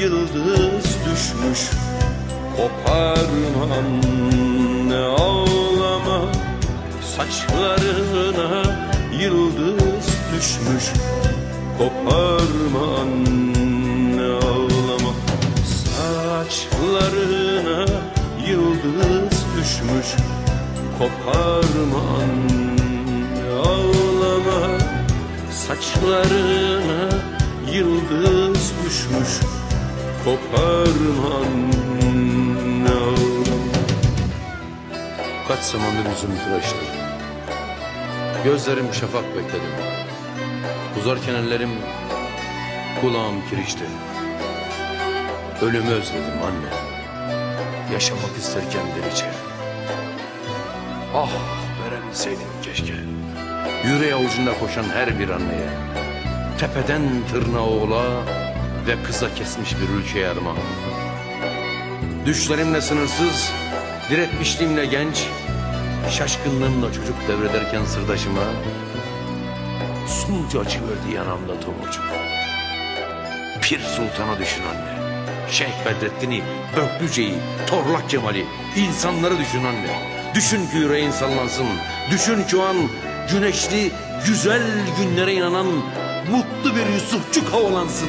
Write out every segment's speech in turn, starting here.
yıldız düşmüş. Koparma anne ağlama Saçlarına yıldız düşmüş. Koparma anne ağlama Saçlarına yıldız düşmüş. Koparma anne ağlama Saçlarına yıldız düşmüş Koparma anne ağlama Kaç zamandır yüzümü tıraştım. Gözlerim şafak bekledim. Uzarken ellerim kulağım kirişti. Ölümü özledim anne. Yaşamak isterken delice. Ah verebilseydim keşke. Yüreği avucunda koşan her bir anneye. Tepeden tırnağa oğla ve kıza kesmiş bir ülkeye armağan. Düşlerimle sınırsız, diretmişliğimle genç, şaşkınlığımla çocuk devrederken sırdaşıma, sulca açıverdi yanamda tomurcuk. Pir Sultan'a düşün anne. Şeyh Bedrettin'i, Böklüce'yi, Torlak Cemal'i, insanları düşün anne. Düşün ki yüreğin sallansın. Düşün o an güneşli, güzel günlere inanan mutlu bir Yusufçuk havalansın.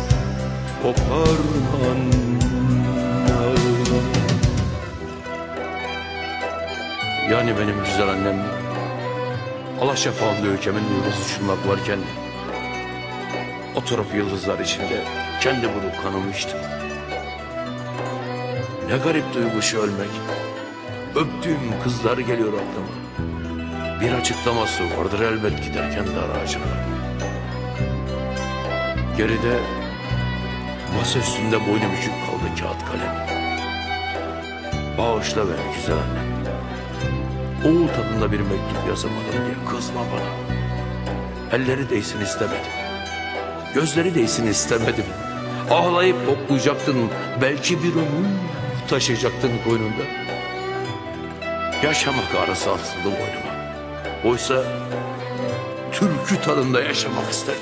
Koparma anne ağlama Yani benim güzel annem Allah şefaatli ülkemin yıldızı uçurmak varken Oturup yıldızlar içinde kendi bulup kanımı içtim Ne garip duygu şu ölmek. Öptüğüm kızlar geliyor aklıma. Bir açıklaması vardır elbet giderken dar ağacına. Geride masa üstünde boynu bükük kaldı kağıt kalem Bağışla beni güzel annem Oğul tadında bir mektup yazamadım diye kızma bana. Elleri değsin istemedim. Gözleri değsin istemedim. Ağlayıp toplayacaktın. Belki bir ömür taşıyacaktın koynunda. Yaşamak arası asıldı boynuma. Oysa türkü tadında yaşamak isterdim.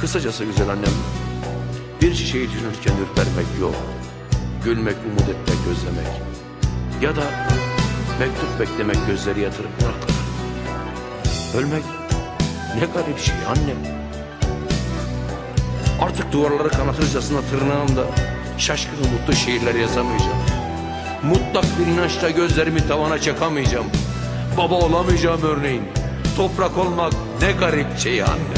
Kısacası güzel annem, bir çiçeği düşünürken ürpermek yok. Gülmek, umut etmek, özlemek. Ya da mektup beklemek gözleri yatırıp bırakır. Ölmek ne garip şey anne. Artık duvarları kanatırcasına tırnağımda şaşkın mutlu şiirler yazamayacağım. Mutlak bir inançla gözlerimi tavana çakamayacağım. Baba olamayacağım örneğin. Toprak olmak ne garip şey anne.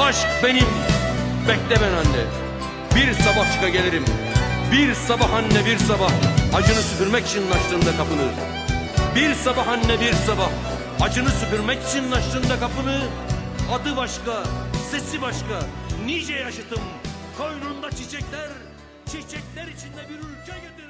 aşk benim. Bekle ben anne. Bir sabah çıka gelirim. Bir sabah anne bir sabah. Acını süpürmek için açtığında kapını. Bir sabah anne bir sabah. Acını süpürmek için açtığında kapını. Adı başka, sesi başka. Nice yaşıtım. Koynunda çiçekler, çiçekler içinde bir ülke getirir.